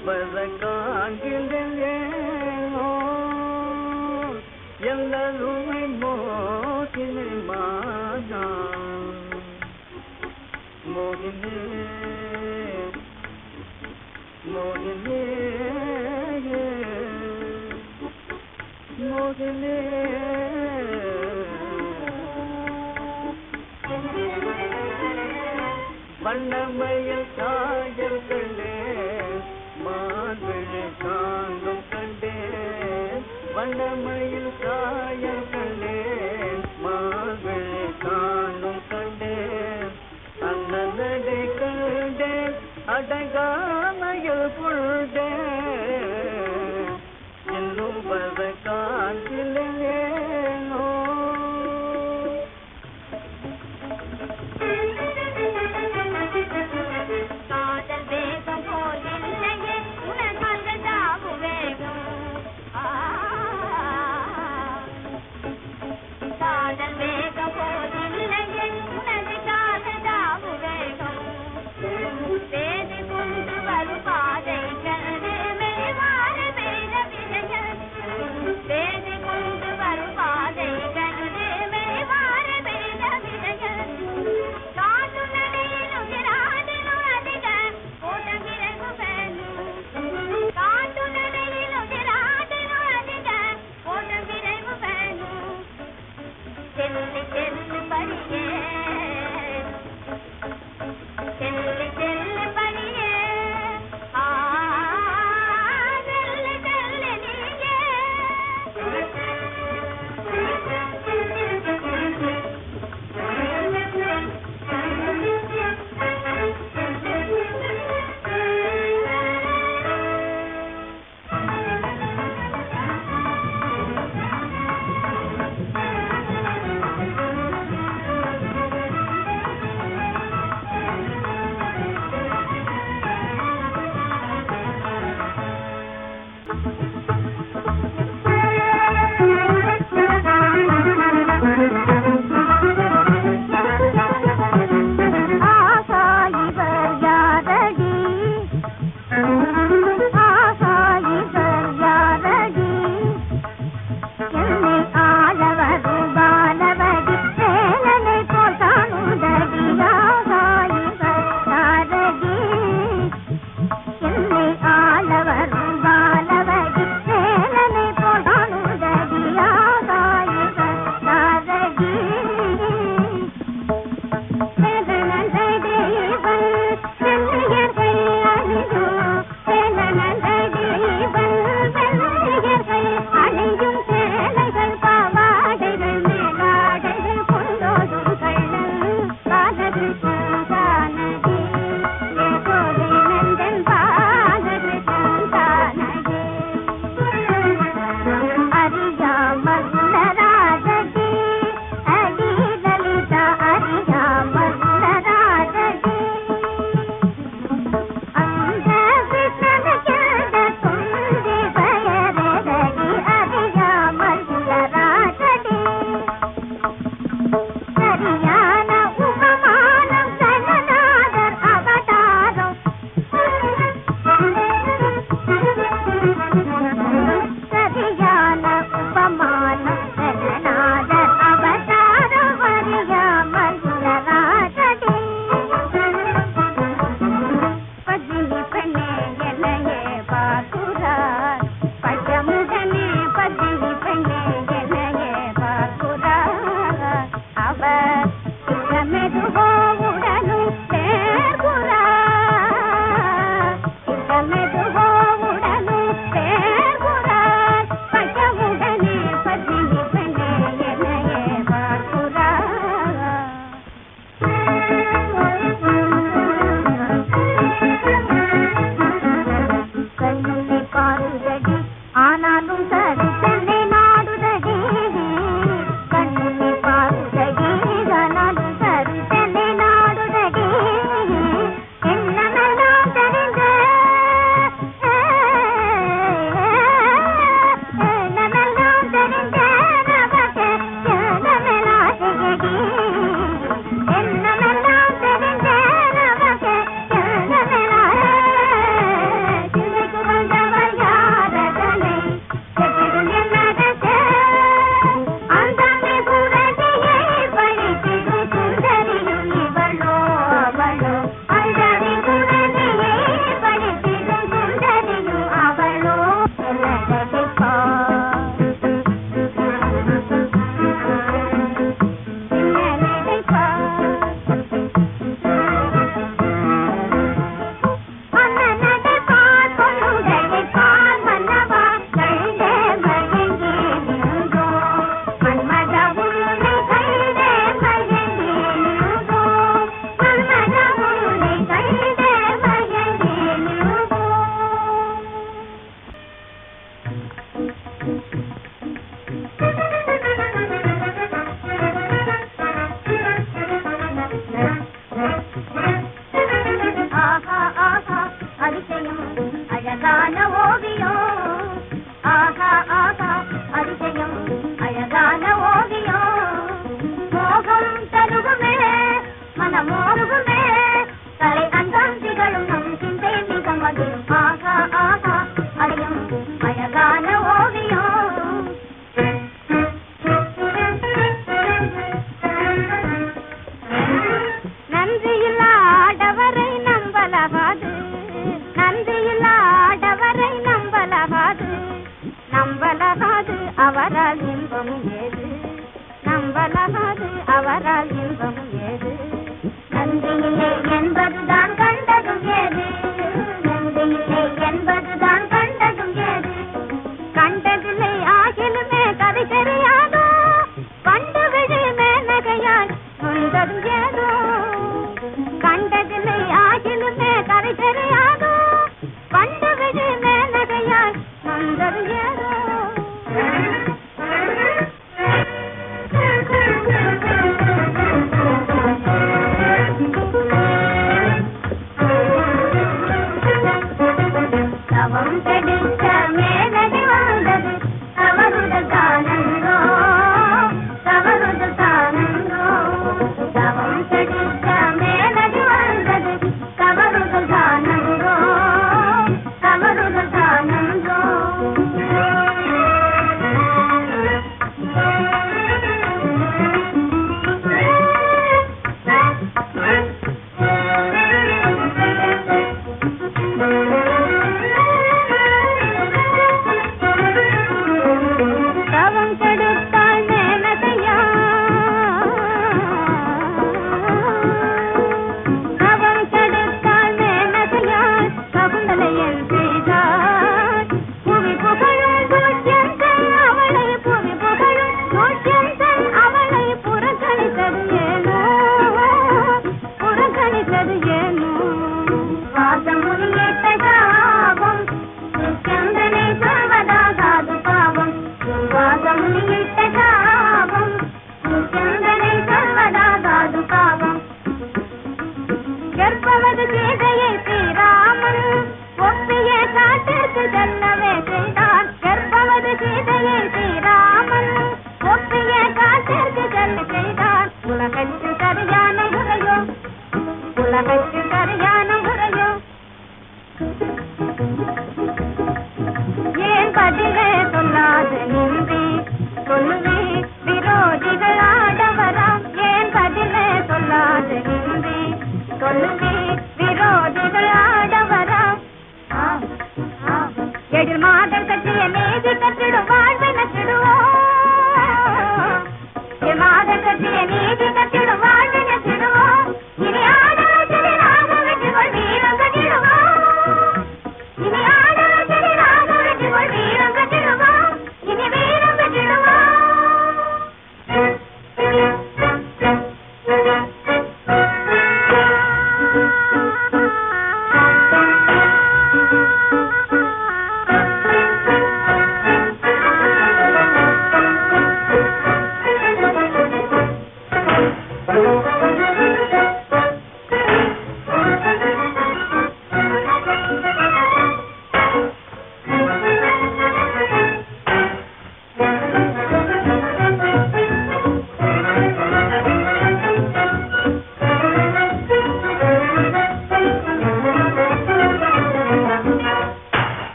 பத காண்பிலேனோ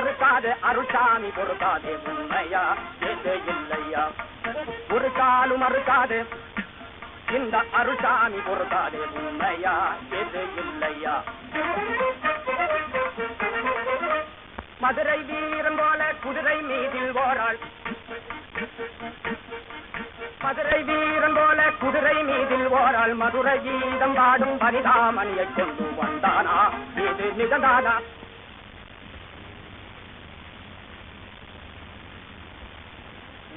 மறுக்காது அருசாமி கொடுக்காது உண்மையா? எது இல்லையா? ஒரு காலும் மறுக்காது இந்த அருசாமி கொடுக்காது உண்மையா? எது இல்லையா? மதுரை வீரம் போல குதிரை மீதில் ஓராள். மதுரை வீரம் போல குதிரை மீதில் ஓராள். மதுரை கீதம் பாடும் பரிதாமணியை கொண்டு வந்தானா? இது நிகழ்ந்தானா?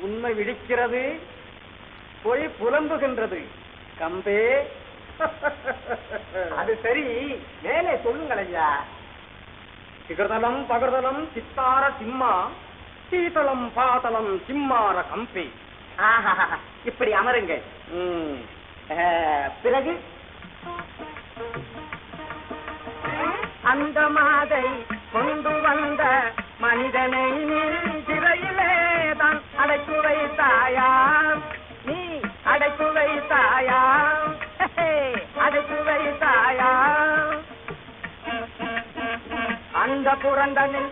உண்மை விழிக்கிறது பொய் புலம்புகின்றது. கம்பே. அது சரி மேலே சொல்லுங்கள் ஐயா. சிகர்தலம் பகர்தலம் சித்தார சிம்மா சீதளம் பாதளம் சிம்மார கம்பே. இப்படி அமருங்கள். பிறகு? அந்த மாதை கொண்டு வந்த மனிதனை தான் அடைத்து வைத்தாயா நீ அடைத்து வைத்தாயா ஹே, அடைத்து வைத்தாயா அந்த புரந்தனில்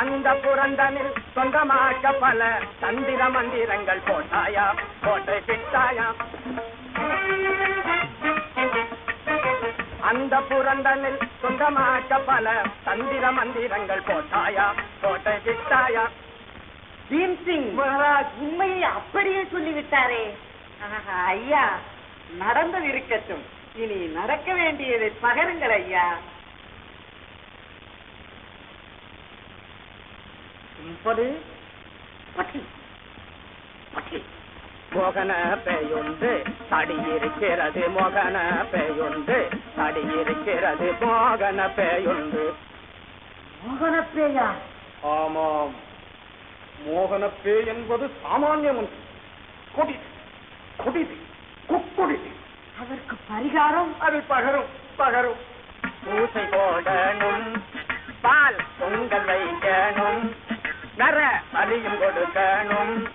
அந்த புரந்தனில் சொந்தமாக்க பல தந்திர மந்திரங்கள் போட்டாயா போட்டை பிட்டாயா அந்த புரந்தனில் சொந்தமாக்க பல தந்திர மந்திரங்கள் போட்டாயா போட்டை பிட்டாயா பீம் சிங் மகாராஜ். உண்மையை அப்படியே சொல்லிவிட்டாரே. ஆஹா, ஐயா நடந்தது இருக்கட்டும். இனி நடக்க வேண்டியதை பகருங்கள் ஐயா. பட்டி மோகன பெயுண்டு தடி இருக்கிறது மோகன பெயுண்டு தடி இருக்கிறது மோகன பெயுண்டு. மோகனப்பேயா ஆமாம். மோகனப்பே என்பது சாமானியம் ஒன்று கொடிது கொடிது. குக்கொடிது. அதற்கு பரிகாரம்? அது பகரும் பகரும். பூசை போடணும் பால் பொங்கல் வைக்கணும் நர பலியும் கொடுக்கணும்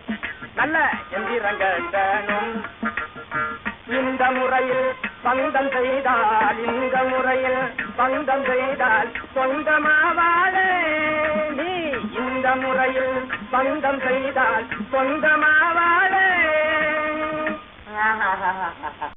நல்ல எந்திரம் கட்டணும். இந்த முறையில் பந்தம் செய்தால் இந்த முறையில் பந்தம் செய்தால் சொந்தமாவாளே. நீ இந்த முறையில் பந்தம் செய்தால் சொந்தமாவாளே.